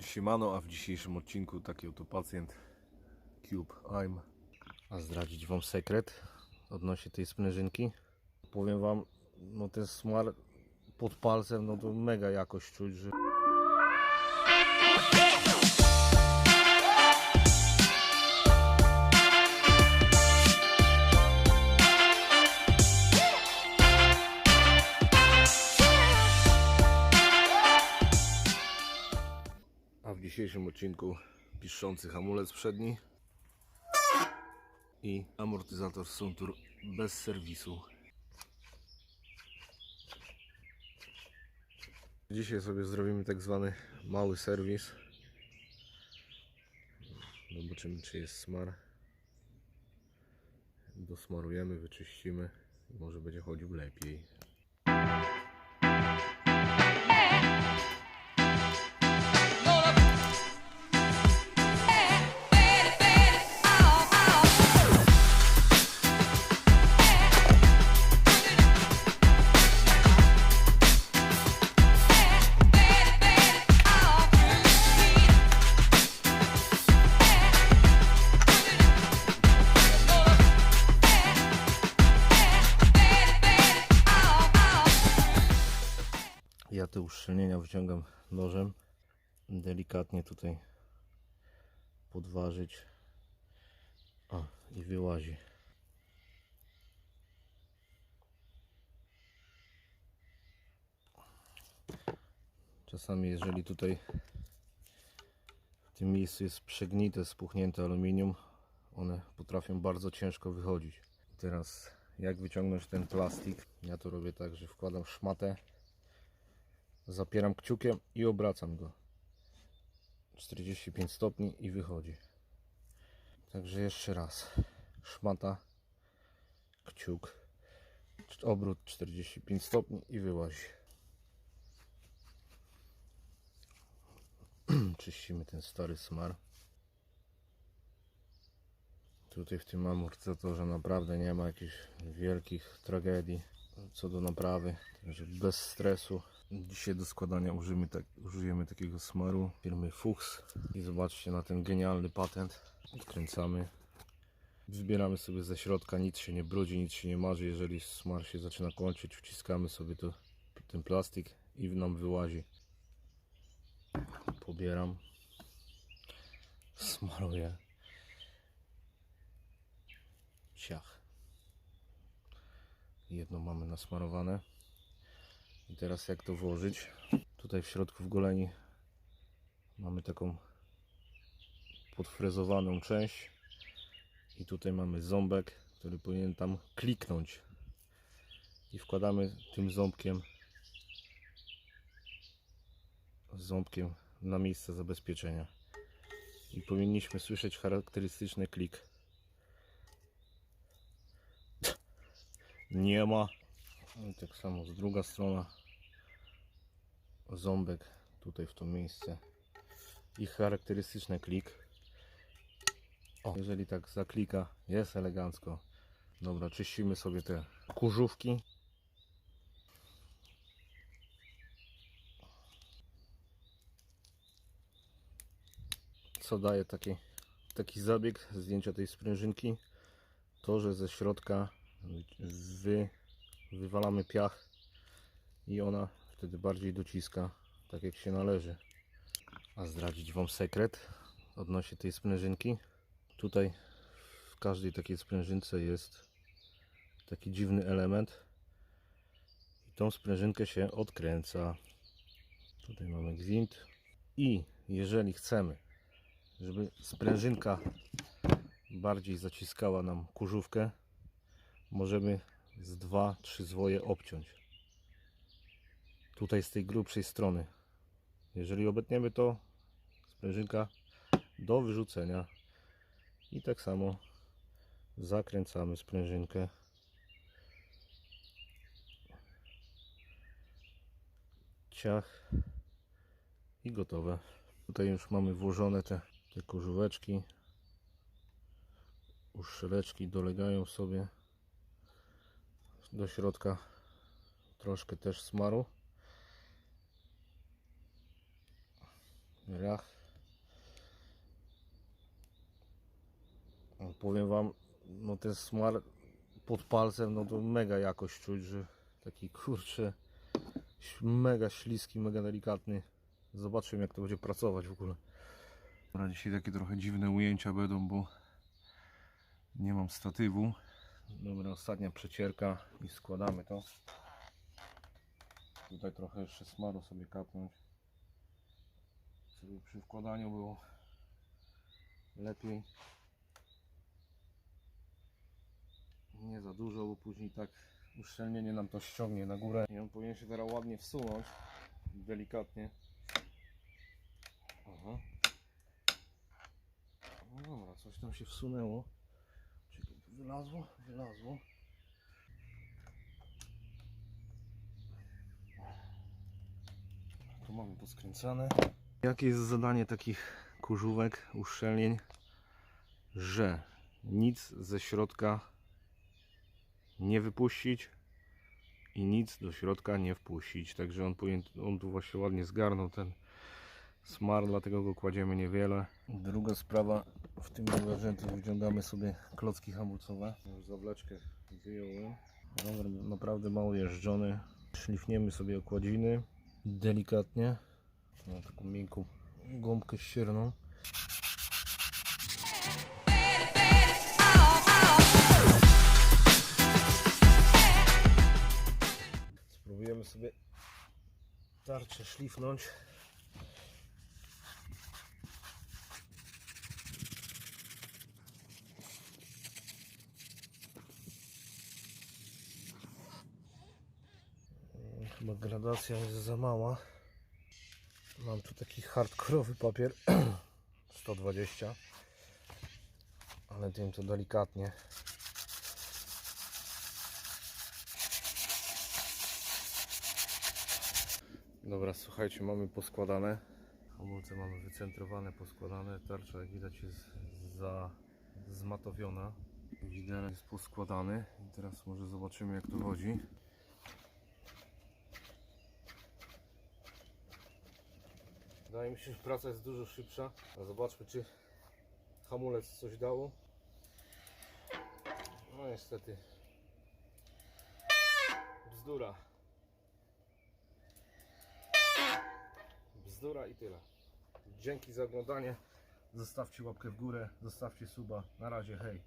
Siemano, a w dzisiejszym odcinku taki oto pacjent Cube I'm. A zdradzić Wam sekret odnośnie tej sprężynki. Powiem Wam, no ten smar pod palcem, no to mega jakość czuć, że... A w dzisiejszym odcinku piszczący hamulec przedni i amortyzator Suntur bez serwisu. Dzisiaj sobie zrobimy tak zwany mały serwis. Zobaczymy czy jest smar. Dosmarujemy, wyczyścimy może będzie chodził lepiej. Uszczelnienia wyciągam nożem. Delikatnie tutaj podważyć. O, i wyłazi. Czasami jeżeli tutaj w tym miejscu jest przegnite, spuchnięte aluminium, one potrafią bardzo ciężko wychodzić. Teraz jak wyciągnąć ten plastik? Ja to robię tak, że wkładam szmatę zapieram kciukiem i obracam go. 45 stopni i wychodzi. Także jeszcze raz. Szmata. Kciuk. Obrót 45 stopni i wyłazi. Czyścimy ten stary smar. Tutaj w tym amortyzatorze naprawdę nie ma jakichś wielkich tragedii co do naprawy. Także bez stresu Dzisiaj do składania użyjemy, tak, użyjemy takiego smaru firmy Fuchs i zobaczcie na ten genialny patent. Odkręcamy. Zbieramy sobie ze środka, nic się nie brudzi, nic się nie marzy. Jeżeli smar się zaczyna kończyć, wciskamy sobie to, ten plastik i nam wyłazi. Pobieram. Smaruję. Ciach. Jedno mamy nasmarowane. Teraz jak to włożyć? Tutaj w środku w goleni mamy taką podfrezowaną część i tutaj mamy ząbek, który powinien tam kliknąć. I wkładamy tym ząbkiem ząbkiem na miejsce zabezpieczenia. I powinniśmy słyszeć charakterystyczny klik. Nie ma. I tak samo z druga strona ząbek tutaj w to miejsce. I charakterystyczny klik. O, jeżeli tak zaklika jest elegancko. Dobra, czyścimy sobie te kurzówki. Co daje taki, taki zabieg zdjęcia tej sprężynki? To, że ze środka wy, wywalamy piach i ona wtedy bardziej dociska tak jak się należy. A zdradzić wam sekret odnośnie tej sprężynki? Tutaj w każdej takiej sprężynce jest taki dziwny element. I tą sprężynkę się odkręca. Tutaj mamy gwint. I jeżeli chcemy żeby sprężynka bardziej zaciskała nam kurzówkę możemy z 2-3 zwoje obciąć tutaj z tej grubszej strony. Jeżeli obetniemy to sprężynka do wyrzucenia. I tak samo zakręcamy sprężynkę. Ciach i gotowe. Tutaj już mamy włożone te, te korzóweczki uszczeleczki dolegają sobie. Do środka troszkę też smaru Rach. No, Powiem wam, no ten smar pod palcem, no to mega jakość czuć, że taki kurczę, mega śliski, mega delikatny. Zobaczymy jak to będzie pracować w ogóle. Dobra, dzisiaj takie trochę dziwne ujęcia będą, bo nie mam statywu. Dobra, ostatnia przecierka i składamy to. Tutaj trochę jeszcze smaru sobie kapnąć. Żeby przy wkładaniu było lepiej. Nie za dużo, bo później tak uszczelnienie nam to ściągnie na górę. I on powinien się teraz ładnie wsunąć. Delikatnie. Aha. No dobra, coś tam się wsunęło. Czekaj, tu wylazło? Wylazło. Tu mamy poskręcane. Jakie jest zadanie takich kurzówek, uszczelnień? Że nic ze środka nie wypuścić i nic do środka nie wpuścić. Także on powinien, on tu właśnie ładnie zgarnął ten smar, dlatego go kładziemy niewiele. Druga sprawa, w tym garzętu wyciągamy sobie klocki hamulcowe. Już zawleczkę wyjąłem. Rower naprawdę mało jeżdżony. Szlifniemy sobie okładziny delikatnie. Mam taką miękką gąbkę ścierną. Spróbujemy sobie tarczę szlifnąć. Chyba gradacja jest za mała. Mam tu taki hardkorowy papier 120 ale tym to delikatnie Dobra, słuchajcie, mamy poskładane. Hamulce mamy wycentrowane, poskładane. Tarcza, jak widać, jest za zmatowiona. Widelec jest poskładany. I teraz może zobaczymy, jak to chodzi. Wydaje mi się, że praca jest dużo szybsza. A zobaczmy, czy hamulec coś dało. No niestety. Bzdura. Bzdura i tyle. Dzięki za oglądanie. Zostawcie łapkę w górę, zostawcie suba. Na razie, hej.